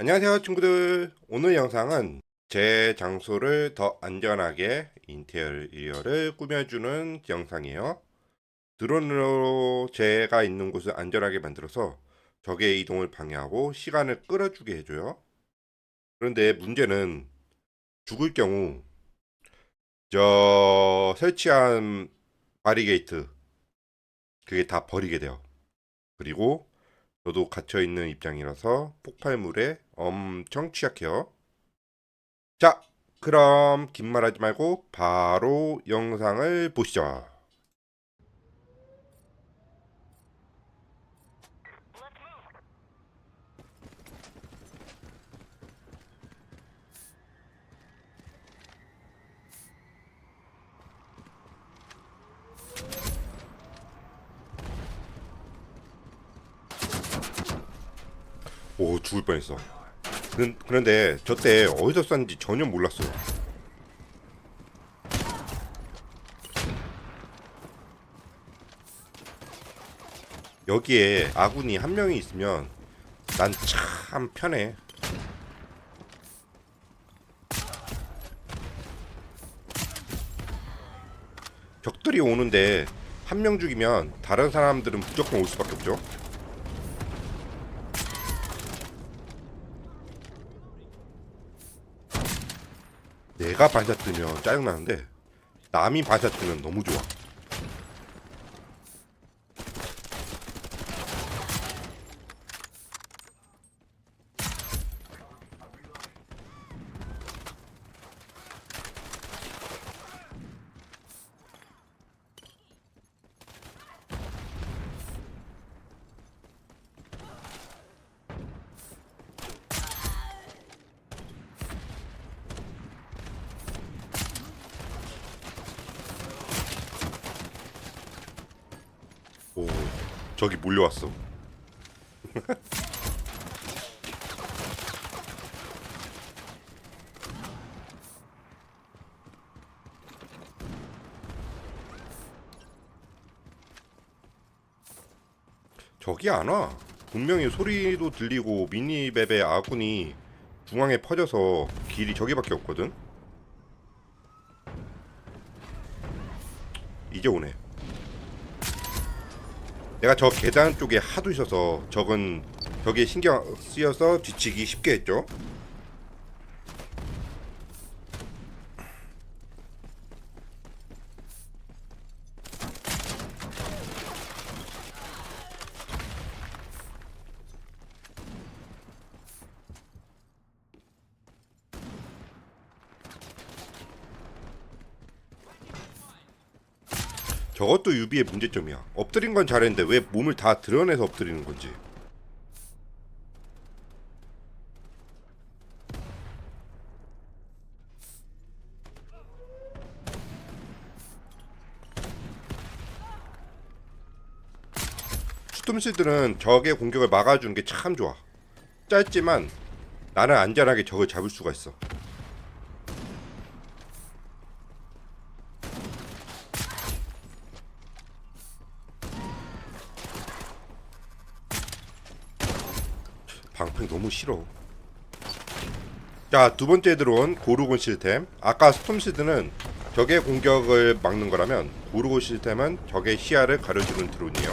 안녕하세요 친구들. 오늘 영상은 제 장소를 더 안전하게 인테리어를 꾸며주는 영상이에요. 드론으로 제가 있는 곳을 안전하게 만들어서 적의 이동을 방해하고 시간을 끌어주게 해줘요. 그런데 문제는 죽을 경우 저 설치한 바리게이트 그게 다 버리게 돼요. 그리고 저도 갇혀 있는 입장이라서 폭발물에 엄청 취약해요. 자, 그럼 긴 말하지 말고 바로 영상을 보시죠. 오, 죽을 뻔했어. 그, 그런데 저 때 어디서 쐈는지 전혀 몰랐어요. 여기에 아군이 한 명이 있으면 난 참 편해. 적들이 오는데 한 명 죽이면 다른 사람들은 무조건 올 수밖에 없죠. 내가 반샷 뜨면 짜증나는데 남이 반샷 뜨면 너무 좋아. 오, 저기 몰려왔어. 저기 안 와. 분명히 소리도 들리고 미니맵의 아군이 중앙에 퍼져서 길이 저기밖에 없거든. 이제 오네. 내가 저 계단 쪽에 하도 있어서 적은 저기에 신경 쓰여서 뒤치기 쉽게 했죠. 저것도 유비의 문제점이야. 엎드린 건 잘했는데 왜 몸을 다 드러내서 엎드리는 건지. 스톰시들은 적의 공격을 막아주는 게 참 좋아. 짧지만 나는 안전하게 적을 잡을 수가 있어. 방패 너무 싫어. 자, 두 번째 들어온 고르곤 시스템. 아까 스톰 시드는 적의 공격을 막는 거라면 고르곤 시스템은 적의 시야를 가려주는 드론이에요.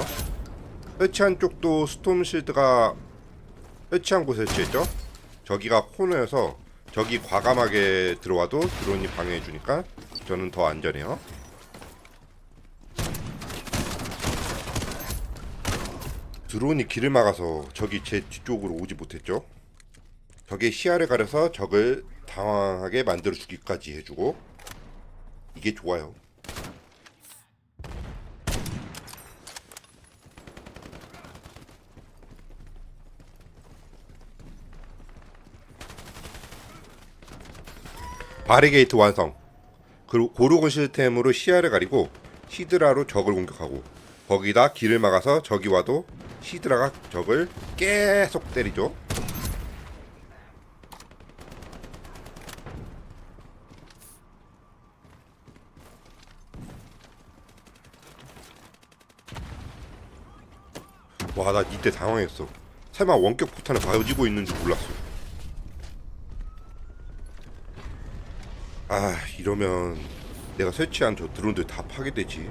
설치한 쪽도 스톰시드가 설치한 곳에 설치했죠. 저기가 코너여서 적이 과감하게 들어와도 드론이 방해해주니까 저는 더 안전해요. 드론이 길을 막아서 적이 제 뒤쪽으로 오지 못했죠. 적의 시야를 가려서 적을 당황하게 만들어 주기까지 해주고 이게 좋아요. 바리게이트 완성. 그리고 고르곤 시스템으로 시야를 가리고 히드라로 적을 공격하고 거기다 길을 막아서 적이 와도 히드라가 적을 계속 때리죠. 와, 나 이때 당황했어. 설마 원격 포탄을 가지고 있는지 몰랐어. 아, 이러면 내가 설치한 저 드론들 다 파괴되지.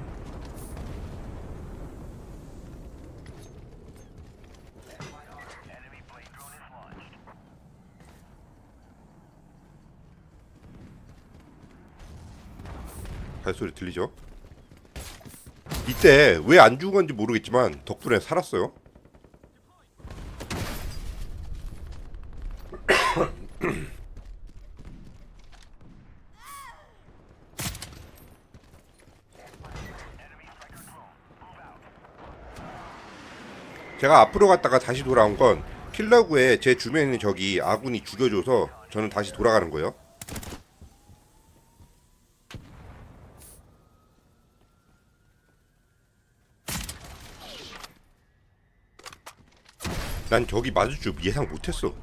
발소리 들리죠? 이때 왜 안 죽은 건지 모르겠지만 덕분에 살았어요 제가 앞으로 갔다가 다시 돌아온 건 킬러구에 제 주변에 있는 적이 아군이 죽여줘서 저는 다시 돌아가는 거예요. 난 저기 맞을 줄 예상 못했어.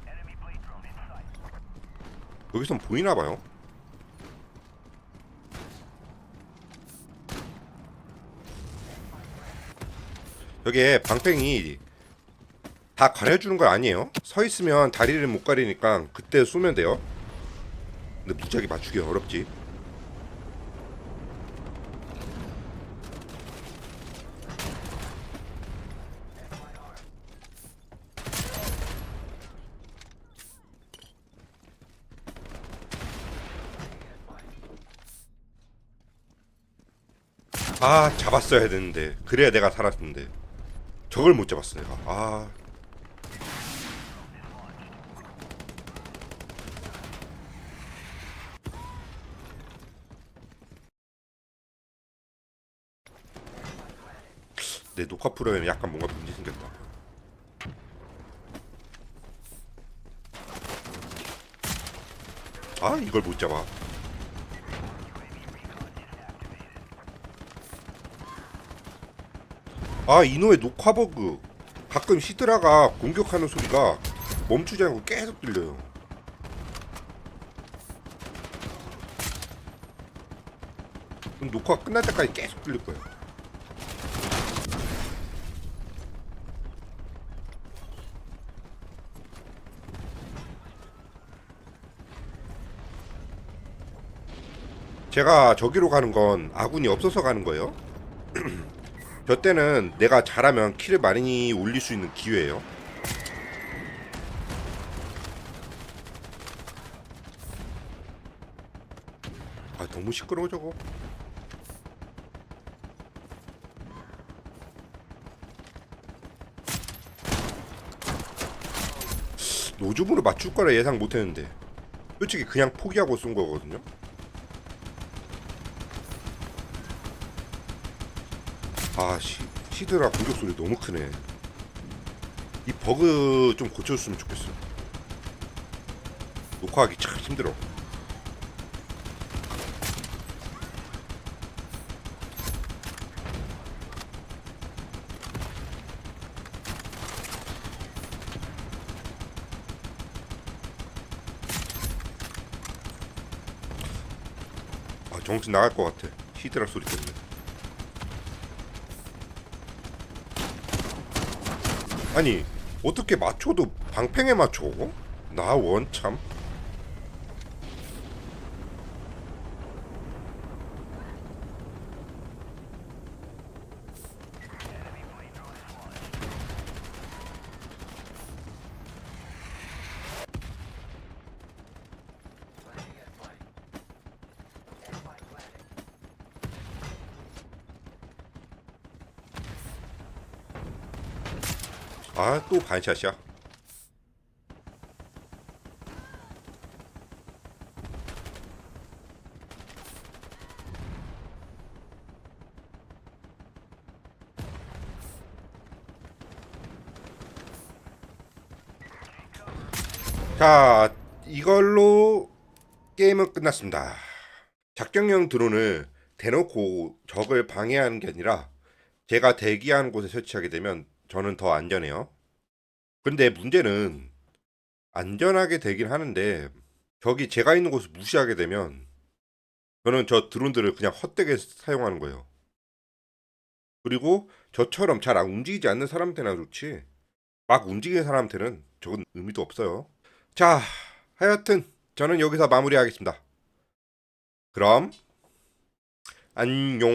여기선 보이나 봐요. 여기에 방팽이 다 가려주는 거 아니에요? 서 있으면 다리를 못 가리니까 그때 쏘면 돼요. 근데 무지하게 맞추기 어렵지. 아 잡았어야 되는데 그래야 내가 살았는데 저걸 못 잡았어 내가 아 내 녹화 프로그램에 약간 뭔가 문제 생겼다. 아 이걸 못 잡아. 아 이노의 녹화 버그. 가끔 히드라가 공격하는 소리가 멈추지 않고 계속 들려요. 그럼 녹화가 끝날 때까지 계속 들릴 거예요. 제가 저기로 가는 건 아군이 없어서 가는 거예요. 저 때는 내가 잘하면 키를 많이 올릴 수 있는 기회예요. 아 너무 시끄러워 저거. 노즘으로 맞출 거라 예상 못했는데 솔직히 그냥 포기하고 쏜 거거든요. 아 시, 시드라 공격 소리 너무 크네. 이 버그 좀 고쳐줬으면 좋겠어. 녹화하기 참 힘들어. 아 정신 나갈 것 같아. 시드라 소리 때문에 아니 어떻게 맞춰도 방팽에 맞춰? 나 원 참 아 또 반샷이야 자 이걸로 게임은 끝났습니다 작정형 드론을 대놓고 적을 방해하는 게 아니라 제가 대기하는 곳에 설치하게 되면 저는 더 안전해요. 근데 문제는 안전하게 되긴 하는데 저기 제가 있는 곳을 무시하게 되면 저는 저 드론들을 그냥 헛되게 사용하는 거예요. 그리고 저처럼 잘안 움직이지 않는 사람한테나 좋지 막 움직이는 사람한테는 저건 의미도 없어요. 자, 하여튼 저는 여기서 마무리하겠습니다. 그럼 안녕.